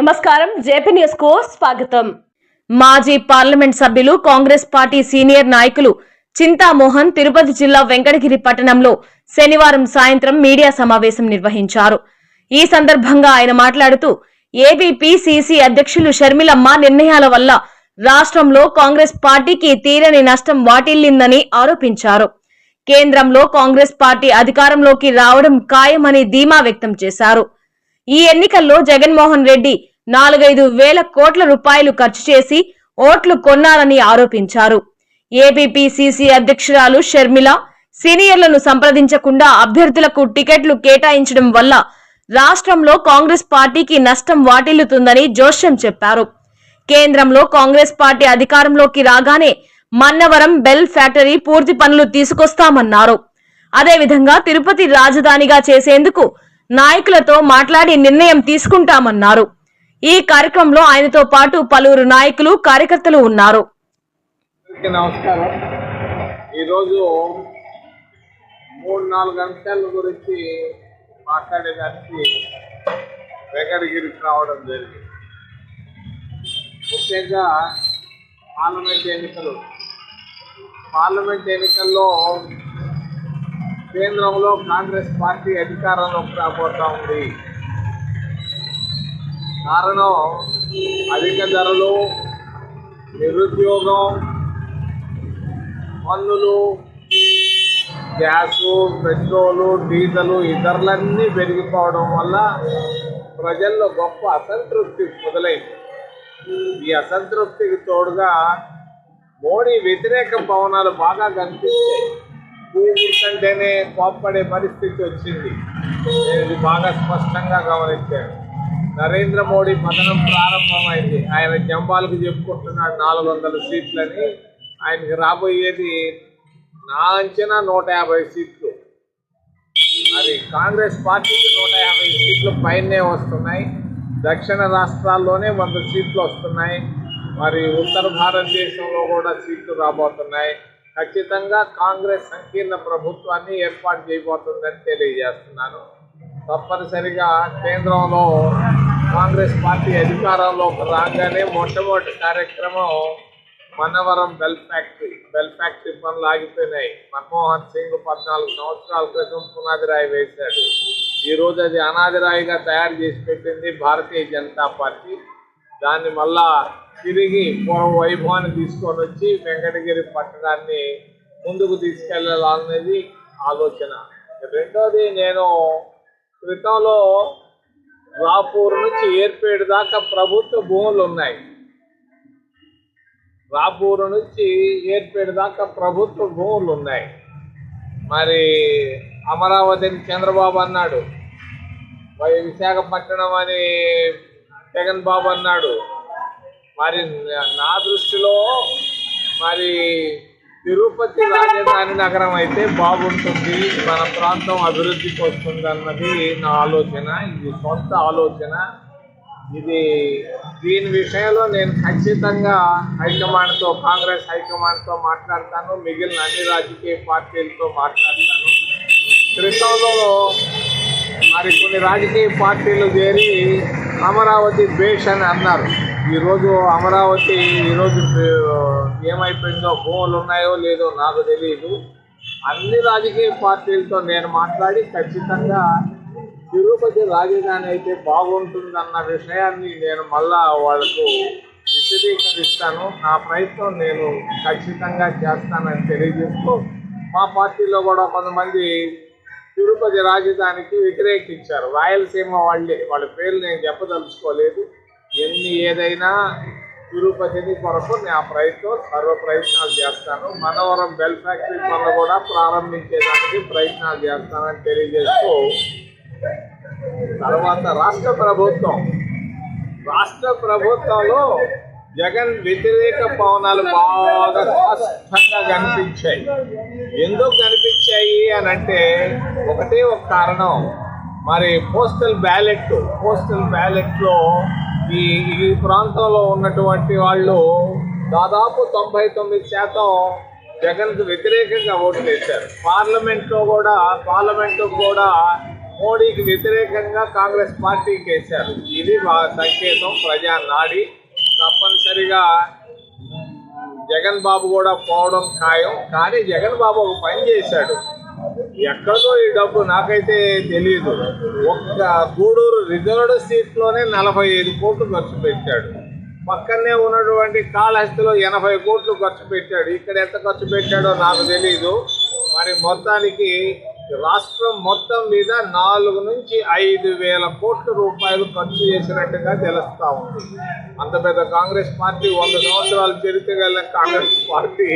నమస్కారం. జేపీ న్యూస్కు స్వాగతం. మాజీ పార్లమెంట్ సభ్యులు కాంగ్రెస్ పార్టీ సీనియర్ నాయకులు చింతామోహన్ తిరుపతి జిల్లా వెంకటగిరి పట్టణంలో శనివారం సాయంత్రం మీడియా సమావేశం నిర్వహించారు. ఈ సందర్భంగా ఆయన మాట్లాడుతూ ఏబీపీసీసీ అధ్యక్షులు షర్మిలమ్మ నిర్ణయాల వల్ల రాష్ట్రంలో కాంగ్రెస్ పార్టీకి తీరని నష్టం వాటిల్లిందని ఆరోపించారు. కేంద్రంలో కాంగ్రెస్ పార్టీ అధికారంలోకి రావడం ఖాయమని ధీమా వ్యక్తం చేశారు. ఈ ఎన్నికల్లో జగన్మోహన్ రెడ్డి నాలుగైదు వేల కోట్ల రూపాయలు ఖర్చు చేసి ఓట్లు కొన్నారని ఆరోపించారు. ఏబీపీసీసీ అధ్యక్షురాలు షర్మిల సీనియర్లను సంప్రదించకుండా అభ్యర్థులకు టికెట్లు కేటాయించడం వల్ల రాష్ట్రంలో కాంగ్రెస్ పార్టీకి నష్టం వాటిల్లుతుందని జోష్యం చెప్పారు. కేంద్రంలో కాంగ్రెస్ పార్టీ అధికారంలోకి రాగానే మన్నవరం బెల్ ఫ్యాక్టరీ పూర్తి పనులు తీసుకొస్తామన్నారు. అదేవిధంగా తిరుపతి రాజధానిగా చేసేందుకు నాయకులతో మాట్లాడి నిర్ణయం తీసుకుంటామన్నారు. ఈ కార్యక్రమంలో ఆయనతో పాటు పలువురు నాయకులు కార్యకర్తలు ఉన్నారు. నమస్కారం. ఈరోజు మూడు నాలుగు అంశాల గురించి మాట్లాడేదానికి వెంకటగిరికి రావడం జరిగింది. ముఖ్యంగా పార్లమెంట్ ఎన్నికలు. పార్లమెంట్ ఎన్నికల్లో కేంద్రంలో కాంగ్రెస్ పార్టీ అధికారంలోకి రాబోతా ఉంది. కారణం అధిక ధరలు నిరుద్యోగం పన్నులు గ్యాసు పెట్రోలు డీజిల్ ఇతరులన్నీ పెరిగిపోవడం వల్ల ప్రజల్లో గొప్ప అసంతృప్తి మొదలైంది. ఈ అసంతృప్తికి తోడుగా మోడీ వ్యతిరేక పవనాలు బాగా కనిపిస్తాయి పువ్వు కోప్పడే పరిస్థితి వచ్చింది. నేను ఇది బాగా స్పష్టంగా గమనించాను. నరేంద్ర మోడీ పతనం ప్రారంభమైంది. ఆయన జంబాలకు చెప్పుకుంటున్నాడు నాలుగు వందల సీట్లని. ఆయనకి రాబోయేది నా అంచనా నూట యాభై సీట్లు. మరి కాంగ్రెస్ పార్టీకి నూట యాభై సీట్లు పైనే వస్తున్నాయి. దక్షిణ రాష్ట్రాల్లోనే వంద సీట్లు వస్తున్నాయి. మరి ఉత్తర భారతదేశంలో కూడా సీట్లు రాబోతున్నాయి. ఖచ్చితంగా కాంగ్రెస్ సంకీర్ణ ప్రభుత్వాన్ని ఏర్పాటు చేయబోతుందని తెలియజేస్తున్నాను. తప్పనిసరిగా కేంద్రంలో కాంగ్రెస్ పార్టీ అధికారంలోకి రాగానే మొట్టమొదటి కార్యక్రమం Mannavaram BHEL factory BHEL factory పనులు ఆగిపోయినాయి. మన్మోహన్ సింగ్ పద్నాలుగు సంవత్సరాల క్రితం పునాది రాయి వేశాడు ఈరోజు అది అనాది రాయిగా తయారు చేసి పెట్టింది భారతీయ జనతా పార్టీ. దాన్ని మళ్ళా తిరిగి పూర్వ వైభవాన్ని తీసుకొని వచ్చి వెంకటగిరి పట్టణాన్ని ముందుకు తీసుకెళ్ళాలనేది ఆలోచన. రెండోది నేను క్రితంలో రాపూర్ నుంచి ఏర్పేడు దాకా ప్రభుత్వ భూములు ఉన్నాయి. రాపూరు నుంచి ఏర్పేడు దాకా ప్రభుత్వ భూములు ఉన్నాయి. మరి అమరావతిని చంద్రబాబు అన్నాడు. మరి విశాఖపట్నం అని జగన్ బాబు అన్నాడు. మరి నా దృష్టిలో మరి తిరుపతి రాజధాని నగరం అయితే బాగుంటుంది. మన ప్రాంతం అభివృద్ధికి వస్తుంది అన్నది నా ఆలోచన. ఇది సొంత ఆలోచన. ఇది దీని విషయంలో నేను ఖచ్చితంగా హైకమాండ్తో కాంగ్రెస్ హైకమాండ్తో మాట్లాడతాను. మిగిలిన అన్ని రాజకీయ పార్టీలతో మాట్లాడతాను. క్రితంలో మరి కొన్ని రాజకీయ పార్టీలు చేరి అమరావతి బేష్ అని అన్నారు. ఈరోజు అమరావతి ఈరోజు ఏమైపోయిందో భూములు ఉన్నాయో లేదో నాకు తెలియదు అన్ని రాజకీయ పార్టీలతో నేను మాట్లాడి ఖచ్చితంగా తిరుపతి రాజధాని అయితే బాగుంటుందన్న విషయాన్ని నేను మళ్ళా వాళ్ళకు విశదీకరిస్తాను. నా ప్రయత్నం నేను ఖచ్చితంగా చేస్తానని తెలియజేస్తూ మా పార్టీలో కూడా కొంతమంది తిరుపతి రాజధానికి వ్యతిరేకించారు. రాయలసీమ వాళ్ళే వాళ్ళ పేర్లు నేను చెప్పదలుచుకోలేదు. ఏదైనా తిరుపతిని కొరకు నా ప్రయత్నం సర్వ ప్రయత్నాలు చేస్తాను. మనవరం బెల్ ఫ్యాక్టరీ పనులు కూడా ప్రారంభించేదానికి ప్రయత్నాలు చేస్తానని తెలియజేస్తూ తర్వాత రాష్ట్ర ప్రభుత్వం. రాష్ట్ర ప్రభుత్వంలో జగన్ వ్యతిరేక పవనాలు బాగా స్పష్టంగా కనిపించాయి. ఎందుకు కనిపించాయి అని అంటే ఒకటే ఒక కారణం. మరి పోస్టల్ బ్యాలెట్ పోస్టల్ బ్యాలెట్లో ఈ ఈ ప్రాంతంలో ఉన్నటువంటి వాళ్ళు దాదాపు తొంభై తొమ్మిది శాతం జగన్కు వ్యతిరేకంగా ఓట్లు వేశారు. పార్లమెంట్లో కూడా పార్లమెంటు కూడా మోడీకి వ్యతిరేకంగా కాంగ్రెస్ పార్టీకి వేశారు. ఇది మా సంకేతం. ప్రజా నాడి. తప్పనిసరిగా జగన్ బాబు కూడా పోవడం ఖాయం. కానీ జగన్ బాబు ఒక పని చేశాడు. ఎక్కడో ఈ డబ్బు నాకైతే తెలియదు ఒక్క గూడూరు రిజర్వ్డ్ సీట్లోనే నలభై ఐదు కోట్లు ఖర్చు పెట్టాడు. పక్కనే ఉన్నటువంటి కాళహస్తిలో ఎనభై కోట్లు ఖర్చు పెట్టాడు. ఇక్కడ ఎంత ఖర్చు పెట్టాడో నాకు తెలియదు మరి మొత్తానికి రాష్ట్రం మొత్తం మీద నాలుగు నుంచి ఐదు వేల కోట్ల రూపాయలు ఖర్చు చేసినట్టుగా తెలుస్తూ ఉంది. అంత పెద్ద కాంగ్రెస్ పార్టీ వంద సంవత్సరాలు చరిత్ర గల కాంగ్రెస్ పార్టీ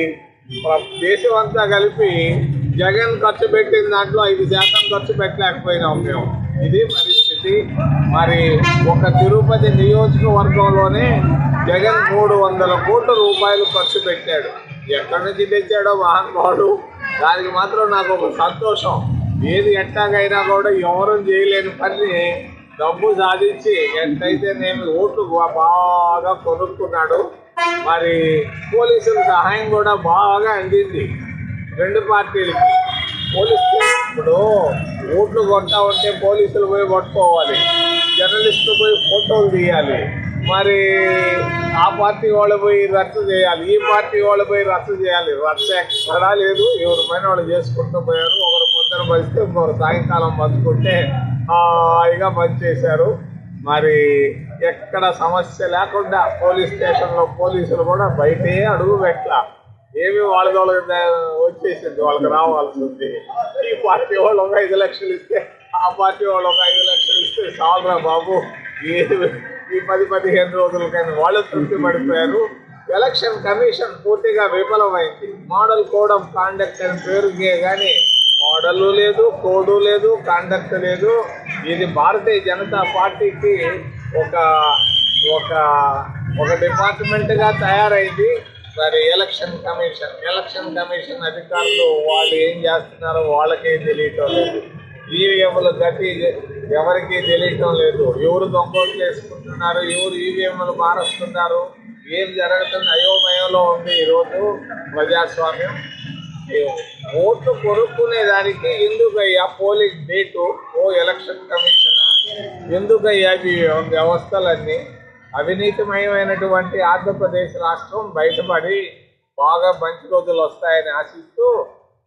దేశం అంతా కలిపి జగన్ ఖర్చు పెట్టిన దాంట్లో ఐదు శాతం ఖర్చు పెట్టలేకపోయినాం మేము. ఇది పరిస్థితి. మరి ఒక తిరుపతి నియోజకవర్గంలోనే జగన్ మూడు వందల కోట్ల రూపాయలు ఖర్చు పెట్టాడు. ఎక్కడి నుంచి తెచ్చాడో మహానుభావుడు దానికి మాత్రం నాకు ఒక సంతోషం. ఏది ఎట్టాగైనా కూడా ఎవరూ చేయలేని పని. డబ్బు సాధించి ఎంతైతే నేను ఓట్లు బాగా కొనుక్కున్నాడు మరి పోలీసుల సహాయం కూడా బాగా అందింది. రెండు పార్టీలకి. పోలీస్ ఇప్పుడు ఓట్లు కొట్టా ఉంటే పోలీసులు పోయి కొట్టుకోవాలి జర్నలిస్టులు పోయి ఫోటోలు తీయాలి. మరి ఆ పార్టీ వాళ్ళు పోయి రద్దు చేయాలి. ఈ పార్టీ వాళ్ళు పోయి రద్దు చేయాలి. రద్దు ఎక్కడా లేదు. ఎవరి పైన వాళ్ళు చేసుకుంటూ పోయారు. ఒకరు పొద్దున బలిస్తే ఇంకొకరు సాయంకాలం బతుకుంటే హాయిగా పని చేశారు మరి ఎక్కడ సమస్య లేకుండా పోలీస్ స్టేషన్లో పోలీసులు కూడా బయటే అడుగు పెట్టాలి. ఏమి వాళ్ళ వాళ్ళకి వచ్చేసింది వాళ్ళకి రావాల్సింది. ఈ పార్టీ వాళ్ళు ఒక ఐదు లక్షలు ఇస్తే ఆ పార్టీ వాళ్ళు ఒక ఐదు లక్షలు ఇస్తే చాలరా బాబు. ఈ ఈ పది పదిహేను రోజులకైనా వాళ్ళు తృప్తి పడిపోయారు. ఎలక్షన్ కమిషన్ పూర్తిగా విఫలమైంది. మోడల్ కోడ్ ఆఫ్ కాండక్ట్ అని పేరుకే కానీ మోడలు లేదు కోడు లేదు కాండక్ట్ లేదు. ఇది భారతీయ జనతా పార్టీకి ఒక ఒక ఒక డిపార్ట్మెంట్గా తయారైంది. మరి ఎలక్షన్ కమిషన్ ఎలక్షన్ కమిషన్ అధికారులు వాళ్ళు ఏం చేస్తున్నారో వాళ్ళకే తెలియటం లేదు. ఈవీఎంల గతి ఎవరికీ తెలియటం లేదు. ఎవరు దొంగలు చేసుకుంటున్నారు ఎవరు ఈవీఎంలు మారుస్తున్నారు ఏం జరుగుతుంది అయోమయంలో ఉంది ఈరోజు ప్రజాస్వామ్యం. ఓట్లు కొనుక్కునే దానికి ఎందుకయ్యా పోలింగ్ డేటు ఓ ఎలక్షన్ కమిషన్ ఎందుకయ్యా ఈ వ్యవస్థలన్నీ? అవినీతిమయమైనటువంటి ఆంధ్రప్రదేశ్ రాష్ట్రం బయటపడి బాగా మంచి రోజులు వస్తాయని ఆశిస్తూ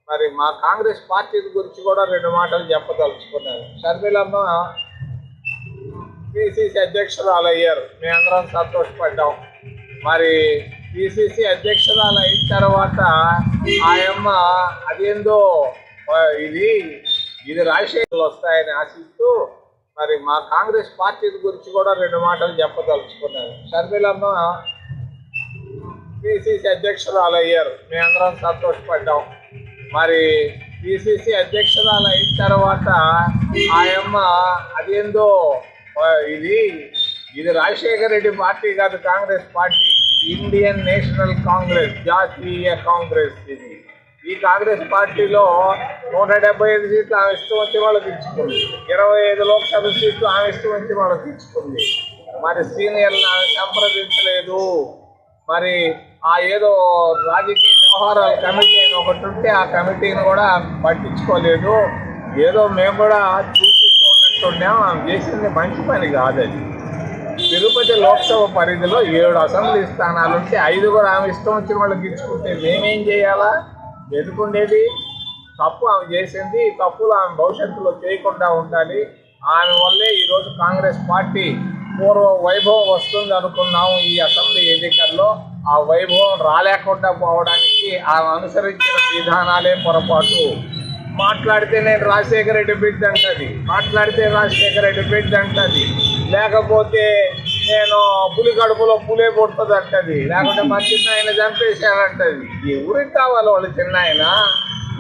మరి మా కాంగ్రెస్ పార్టీ గురించి కూడా రెండు మాటలు చెప్పదలుచుకున్నాను. షర్మిలమ్మ పిసిసి అధ్యక్షురాలు అయ్యారు మేమందరం సంతోషపడ్డాం. మరి పిసిసి అధ్యక్షురాలు అయిన తర్వాత ఆయమ్మ అదేందో ఇది ఇది రాజశేఖర్లు వస్తాయని ఆశిస్తూ మరి మా కాంగ్రెస్ పార్టీ గురించి కూడా రెండు మాటలు చెప్పదలుచుకున్నాను. షర్మిలమ్మ పిసిసి అధ్యక్షురాలు అయ్యారు మేమందరం సంతోషపడ్డాం. మరి పిసిసి అధ్యక్షురాలు అయిన తర్వాత ఆయమ్మ అదేందో ఇది ఇది రాజశేఖర రెడ్డి పార్టీ కాదు కాంగ్రెస్ పార్టీ. ఇది ఇండియన్ నేషనల్ కాంగ్రెస్ జాతీయ కాంగ్రెస్ ఇది. ఈ కాంగ్రెస్ పార్టీలో నూట డెబ్బై ఐదు సీట్లు ఆమె ఇష్టం వచ్చి వాళ్ళకి ఇచ్చుకుంది. ఇరవై ఐదు లోక్సభ సీట్లు ఆమె ఇష్టం వచ్చి వాళ్ళకి ఇచ్చుకుంది. మరి సీనియర్లు ఆమె సంప్రదించలేదు. మరి ఆ ఏదో రాజకీయ వ్యవహారాల కమిటీ అని ఒకటి ఉంటే ఆ కమిటీని కూడా పట్టించుకోలేదు. ఏదో మేము కూడా చూసి చూడనట్టున్నాం. ఆమె చేసింది మంచి పని కాదు అది. తిరుపతి లోక్సభ పరిధిలో ఏడు అసెంబ్లీ స్థానాలు ఉంటే ఐదుగురు ఆమె ఇష్టం వచ్చిన వాళ్ళకి ఇచ్చుకుంటే మేమేం చేయాలా? ఎదుర్కొండేది. తప్పు ఆమె చేసింది తప్పులు ఆమె భవిష్యత్తులో చేయకుండా ఉండాలి. ఆమె వల్లే ఈరోజు కాంగ్రెస్ పార్టీ పూర్వ వైభవం వస్తుంది అనుకున్నాము ఈ అసెంబ్లీ ఎన్నికల్లో. ఆ వైభవం రాలేకుండా పోవడానికి ఆమె అనుసరించిన విధానాలే పొరపాటు. మాట్లాడితే నేను రాజశేఖర రెడ్డి బిడ్డ అంటది. మాట్లాడితే రాజశేఖర రెడ్డి బిడ్డ అంటది. లేకపోతే నేను పులి కడుపులో పులే పుడుతుంది అంటది లేకుంటే మా చిన్న ఆయన చంపేశానంటది ఎవరికి కావాలి వాళ్ళ చిన్న ఆయన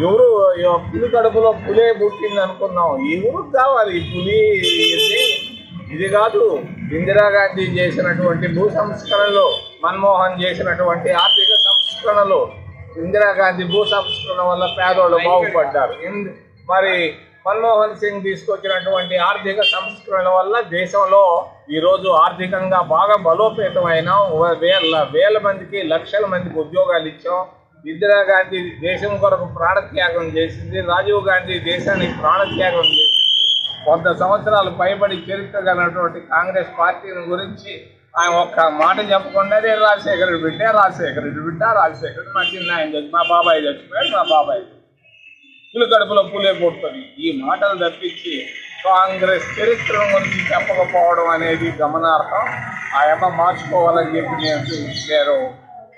ఎవరు ఎవ- పులి కడుపులో పులే పుట్టింది అనుకున్నాం ఎవరికి కావాలి ఈ పులి? ఇది కాదు. ఇందిరాగాంధీ చేసినటువంటి భూ సంస్కరణలు మన్మోహన్ చేసినటువంటి ఆర్థిక సంస్కరణలు ఇందిరాగాంధీ భూ సంస్కరణ వల్ల పేదోళ్ళు బాగుపడ్డారు. మరి మన్మోహన్ సింగ్ తీసుకొచ్చినటువంటి ఆర్థిక సంస్కరణ వల్ల దేశంలో ఈరోజు ఆర్థికంగా బాగా బలోపేతమైన వేల వేల మందికి లక్షల మందికి ఉద్యోగాలు ఇచ్చాం. ఇందిరాగాంధీ దేశం కొరకు ప్రాణత్యాగం చేసింది. రాజీవ్ గాంధీ దేశానికి ప్రాణత్యాగం చేసింది. వంద సంవత్సరాలు పైబడి చరిత్ర గలటువంటి కాంగ్రెస్ పార్టీని గురించి ఆయన ఒక్క మాట చెప్పకుండానే రాజశేఖరుడు బిడ్డ. రాజశేఖరుడు బిడ్డ రాజశేఖరుడు మా చిన్న ఆయన మా బాబాయ్ చచ్చిపోయాడు మా బాబాయ్ పులి కడుపులో పులే పుడుతుంది. ఈ మాటలు తప్పించి కాంగ్రెస్ చరిత్ర గురించి చెప్పకపోవడం అనేది గమనార్హం. ఆ యమ్మ మార్చుకోవాలని చెప్పి నేను నేను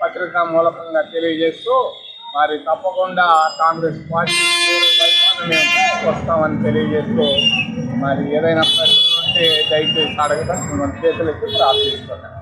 పత్రికా మూలకంగా తెలియజేస్తూ మరి తప్పకుండా కాంగ్రెస్ పార్టీ మేము వస్తామని తెలియజేస్తూ మరి ఏదైనా ప్రశ్నలు ఉంటే దయచేసి అడగడం చేతులెత్తి ప్రార్థిస్తున్నాను